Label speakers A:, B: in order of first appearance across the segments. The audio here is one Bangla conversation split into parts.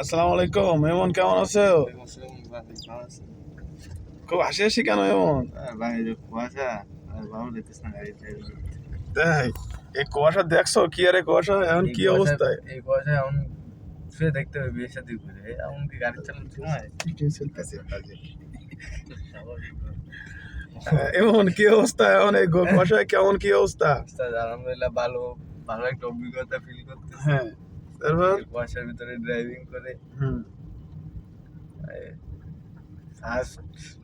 A: আসসালামু আলাইকুম এমন কেমন আছো? খুব হাসি হাসি কেন এমন তাই এই কুয়াশা দেখছ? কি আরে কুয়াশা? এখন কি অবস্থায়
B: এই কুয়াশা এমন শুয়ে দেখতে হবে বিয়ে শাদী করে। এমন কি গাড়ি চালানোর সময়?
A: হ্যাঁ, এমন কি অবস্থা এখন? এই কুয়াশায় কেমন কি অবস্থা?
B: আলহামদুলিল্লাহ ভালো ভালো একটা অভিজ্ঞতা ফিল করতেছি।
A: হ্যাঁ। তারপর?
B: কুয়াশার ভিতরে ড্রাইভিং করে।
A: হুম।
B: ফার্স্ট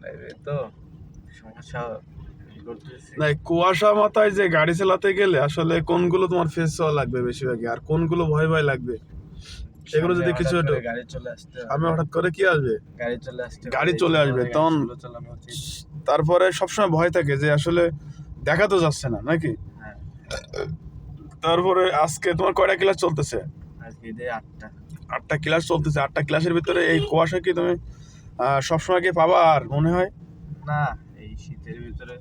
B: ড্রাইভে তো। সমস্যা
A: না কুয়াশা মাথায় যে গাড়ি চালাতে গেলে আসলে কোনগুলো তোমার ফেস হওয়া লাগবে বেশিরভাগই আর কোনগুলো ভয় ভয় লাগবে? এগুলো যদি কিছু
B: গাড়ি চলে আসতে
A: আমি হঠাৎ করে কি আসবে?
B: গাড়ি চলে আসতে
A: গাড়ি চলে আসবে, তখন-। তারপরে সবসময় ভয় থাকে যে আসলে দেখা তো যাচ্ছে না নাকি?
B: হ্যাঁ।
A: তারপরে আজকে তোমার কয়টা ক্লাস চলতেছে?
B: আজকে ঈদে আটটা।
A: আটটা ক্লাস চলতেছে। আটটা ক্লাসের ভিতরে এই কুয়াশা কি তুমি সবসময় কি পাবা আর মনে হয়?
B: না এই শীতের ভিতরে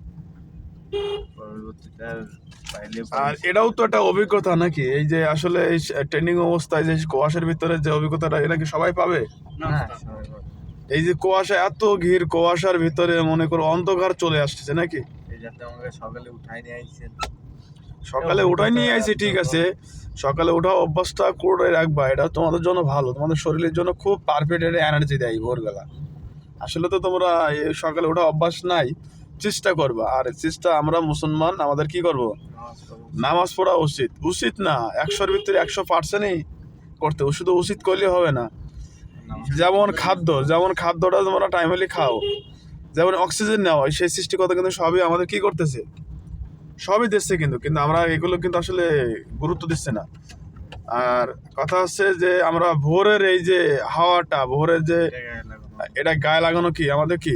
B: আর
A: এটাও তো একটা অভিজ্ঞতা নাকি? এই যে আসলে এই ট্রেনিং অবস্থায় যে কুয়াশার ভিতরে যে অভিজ্ঞতাটা এটা কি সবাই পাবে?
B: না
A: এই যে কুয়াশা এত ঘির কুয়াশার ভিতরে মনে করো অন্ধকার চলে আসছে নাকি?
B: এই যাতে আমাকে সকালে উঠাই নিয়ে আইছেন।
A: সকালে উঠাই নিয়ে আইছি ঠিক আছে। সকালে ওঠা অভ্যাসটা করে রাখবা এটা তোমাদের জন্য ভালো। তোমাদের শরীরের জন্য খুব পারফেক্ট একটা এনার্জি দেয় ভোরবেলা। আসলে তো তোমরা এই সকালে ওঠা অভ্যাস নাই চেষ্টা করবা। আর চেষ্টা আমরা মুসলমান আমাদের কি করব?
B: নামাজ
A: পড়া উচিত। উচিত। না একশোর ভিতরে একশো পার্সেন্টই করতে। শুধু উচিত করলে হবে না। যেমন খাদ্য যেমন খাদ্যটা তোমরা টাইমলি খাও। যেমন অক্সিজেন নেওয়া সেই সৃষ্টিকতা কিন্তু সবই আমাদের কি করতেছে? সবই দিচ্ছে কিন্তু কিন্তু আমরা এগুলো কিন্তু আসলে গুরুত্ব দিচ্ছে না। আর কথা হচ্ছে যে আমরা ভোরের এই যে হাওয়াটা ভোরের যে এটা গায়ে লাগানো। কি? আমাদের কি?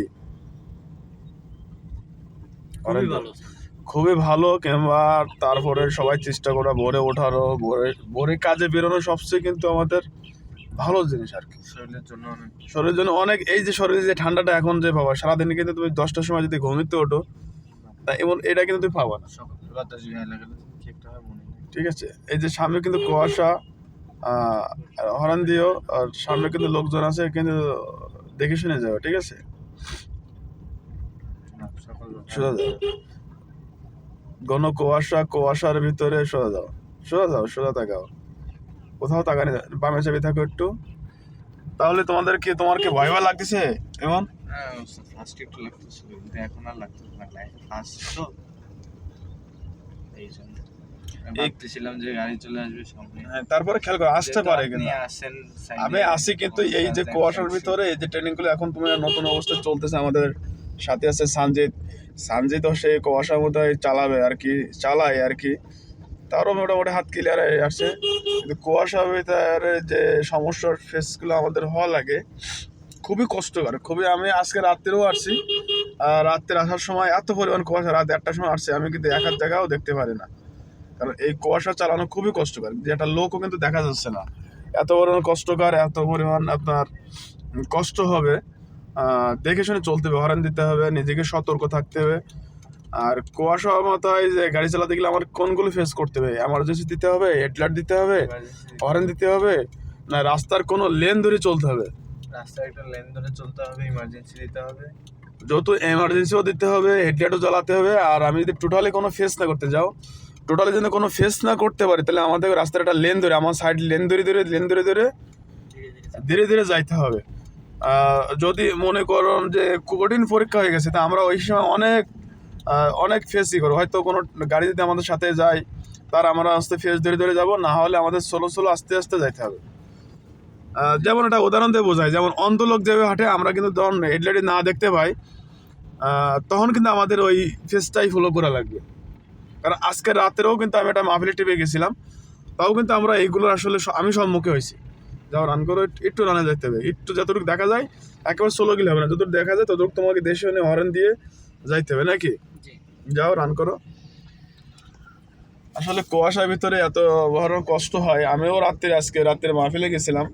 B: খুবই ভালো।
A: কিংবা তারপরে সবাই চেষ্টা করা ভোরে ওঠারও ভোরে ভোরে কাজে বেরোনো সবচেয়ে কিন্তু আমাদের ভালো জিনিস আর কি।
B: শরীরের জন্য অনেক
A: শরীরের জন্য অনেক এই যে শরীরে যে ঠান্ডাটা এখন যে পাবা সারাদিন কিন্তু তুমি দশটার সময় যদি ঘুমিতে ওঠো তা এমন এটা কিন্তু তুমি পাবা না। ঠিক আছে এই যে সামনে কিন্তু কুয়াশা হরান দিও আর সামনে কিন্তু লোকজন আছে কিন্তু দেখে শুনে যাও ঠিক আছে? সোজা যাও। ঘন কুয়াশা কুয়াশার ভিতরে সোজা যাও। সোজা যাও সোজা তাকাও। কোথাও তাকানি বামে চাবি থাকো একটু। তাহলে তোমাদের কি তোমার কি ভয় ভয় লাগতেছে এমন?
B: ফার্স্ট একটু লাগতেছিল কিন্তু এখন আর লাগতেছে না ফার্স্ট তো। এই জন্য ভাবতেছিলাম যে গাড়ি চলে আসবে সামনে।
A: হ্যাঁ তারপরে খেয়াল করো আসতে পারে কিন্তু আমি আসি কিন্তু এই যে কুয়াশার ভিতরে এই যে ট্রেনিংগুলো এখন তুমি নতুন অবস্থায় চলতেছে আমাদের সাথে আছে সানজিৎ। সানজিৎ ও সেই কুয়াশার মধ্যে চালাবে আর কি চালায় আর কি। তারও মোটামুটি হাত ক্লিয়ার হয়ে আসছে। কিন্তু কুয়াশার ভিতরে যে সমস্যার ফেসগুলো আমাদের হওয়া লাগে খুবই কষ্টকর খুবই আমি আজকে রাত্রেও আসছি। আর রাত্রে আসার সময় এত পরিমাণ কুয়াশা রাত একটার সময় আসছে আমি কিন্তু এক হাত জায়গাও দেখতে পারি না। কারণ এই কুয়াশা চালানো খুবই কষ্টকর যেটা লোকও কিন্তু দেখা যাচ্ছে না। এত পরিমাণ কষ্টকর এত পরিমাণ আপনার কষ্ট হবে দেখে শুনে চলতে হবে হরেন দিতে হবে নিজেকে সতর্ক থাকতে হবে। আর কুয়াশা মতো হয় যে গাড়ি চালাতে গেলে আমার কোনগুলো ফেস করতে হবে? এমার্জেন্সি দিতে হবে হেডলাইট দিতে হবে হরেন দিতে হবে না রাস্তার কোনো লেন ধরে চলতে হবে?
B: রাস্তায় একটা লেন ধরে চলতে হবে ইমার্জেন্সি দিতে হবে।
A: যত এমার্জেন্সিও দিতে হবে হেডলাইটও জ্বালাতে হবে আর আমি যদি টোটালি কোনো ফেস না করতে যাও টোটালি যদি কোনো ফেস না করতে পারি তাহলে আমাদের রাস্তার একটা লেন ধরে আমার সাইড লেন ধরে ধরে লেন ধরে ধরে ধীরে ধীরে যাইতে হবে। যদি মনে করুন যে কঠিন পরীক্ষা হয়ে গেছে তা আমরা ওই সময় অনেক অনেক ফেসই করব। হয়তো কোনো গাড়ি যদি আমাদের সাথে যায় তার আমরা আস্তে ফেস ধরে ধরে যাব না হলে আমাদের সোলো সোলো আস্তে আস্তে যাইতে হবে। যেমন একটা উদাহরণ দিয়ে বোঝায় যেমন অন্ধ লোক যেভাবে হাঁটে আমরা কিন্তু যখন হেডলাইটে না দেখতে পাই তখন কিন্তু আমাদের ওই ফেসটাই ফলো করা লাগবে। কারণ আজকে রাতেও কিন্তু আমি একটা মাহফিলে টিপে গেছিলাম তাও কিন্তু আমরা এইগুলো আসলে আমি সম্মুখে হয়েছি। যাও রান করো একটু- রানে যেতে হবে। একটু যতটুকু দেখা যায় একেবারে ষোলো গেলে হবে না। যতটুকু দেখা যায় ততটুকু তোমাকে দেশে এনে হরেন দিয়ে যাইতে হবে নাকি? যাও রান করো। আসলে কুয়াশার ভিতরে এত বড় কষ্ট হয় আমিও রাত্রে আজকে রাত্রে মাহফিলে গেছিলাম।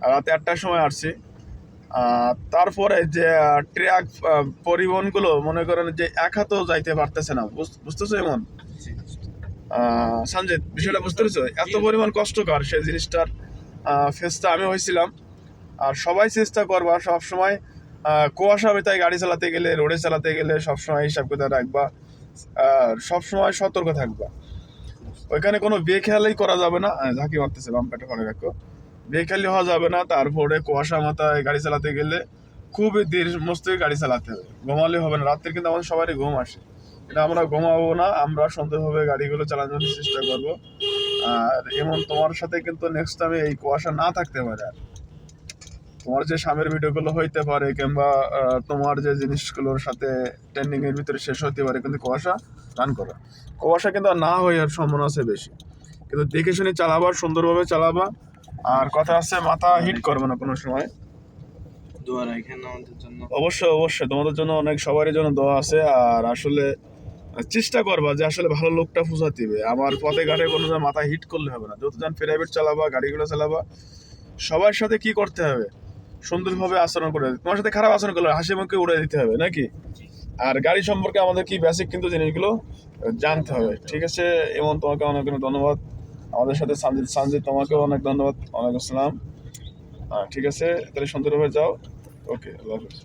A: রাতে আটটার সময় আসছি। তারপরে যে ট্রাক পরিবহনগুলো মনে করেন যে এক হাতেও যাইতে পারতেছে না। বুঝ- বুঝতেছো এমন? সঞ্জিত বিষয়টা বুঝতে পেরেছ? এত পরিমাণ কষ্টকর সেই জিনিসটার ফেসটা আমি হয়েছিলাম আর সবাই চেষ্টা করবা সবসময় কুয়াশা তাই গাড়ি চালাতে গেলে রোডে চালাতে গেলে সবসময় হিসাব করে রাখবা। আর সবসময় সতর্ক থাকবা। ওইখানে কোনো বেখেয়ালি করা যাবে না। ঝাঁকি মারতেছে বাম পেটে ফলে রাখো। বেখেয়ালি হওয়া যাবে না, তারপরে কুয়াশা, মাথায় গাড়ি চালাতে গেলে খুবই ধীর মস্তে গাড়ি চালাতে হবে। ঘুমালে হবে না। রাত্রে কিন্তু আমাদের সবারই ঘুম আসে। এটা আমরা ঘুমাবো না, আমরা সুন্দরভাবে গাড়িগুলো চালানোর চেষ্টা করব। আর এমন তোমার সাথে কিন্তু নেক্সট টাইমে এই কুয়াশা না থাকতে পারে আর। তোমার যে সামনের ভিডিওগুলো হইতে পারে, কিংবা তোমার যে জিনিসগুলোর সাথে ট্রেন্ডিং এর ভিতরে শেষ হতে পারে, কিন্তু কুয়াশা রান করো। কুয়াশা কিন্তু না আর সম্ভাবনা আছে বেশি। কিন্তু দেখে শুনে চালাবা, সুন্দরভাবে চালাবা। আর কথা আছে মাথা হিট করবে না কোনো সময়।
B: আমাদের জন্য।
A: অবশ্যই অবশ্যই। তোমাদের জন্য অনেক সবারই জন্য দোয়া আছে। আর আসলে চেষ্টা করবা যে আসলে ভালো লোকটা ফুসাতে দিবে। আমার পথে ঘাটে কোনো মাথা হিট করলে হবে না। যত জন প্রাইভেট চালাবা গাড়িগুলো চালাবা সবার সাথে কি করতে হবে? সুন্দরভাবে আচরণ করে তোমার সাথে খারাপ আচরণ করলে হাসি মুখে উড়ে দিতে হবে নাকি? আর গাড়ি সম্পর্কে আমাদের কি বেসিক কিন্তু জিনিসগুলো জানতে হবে। ঠিক আছে এমন তোমাকে অনেক অনেক ধন্যবাদ। আমাদের সাথে সানজিদ সানজিদ, তোমাকেও অনেক ধন্যবাদ, অনেক আসসালাম। ঠিক আছে, তাহলে সুন্দরভাবে যাও। ওকে আল্লাহ হাফিজ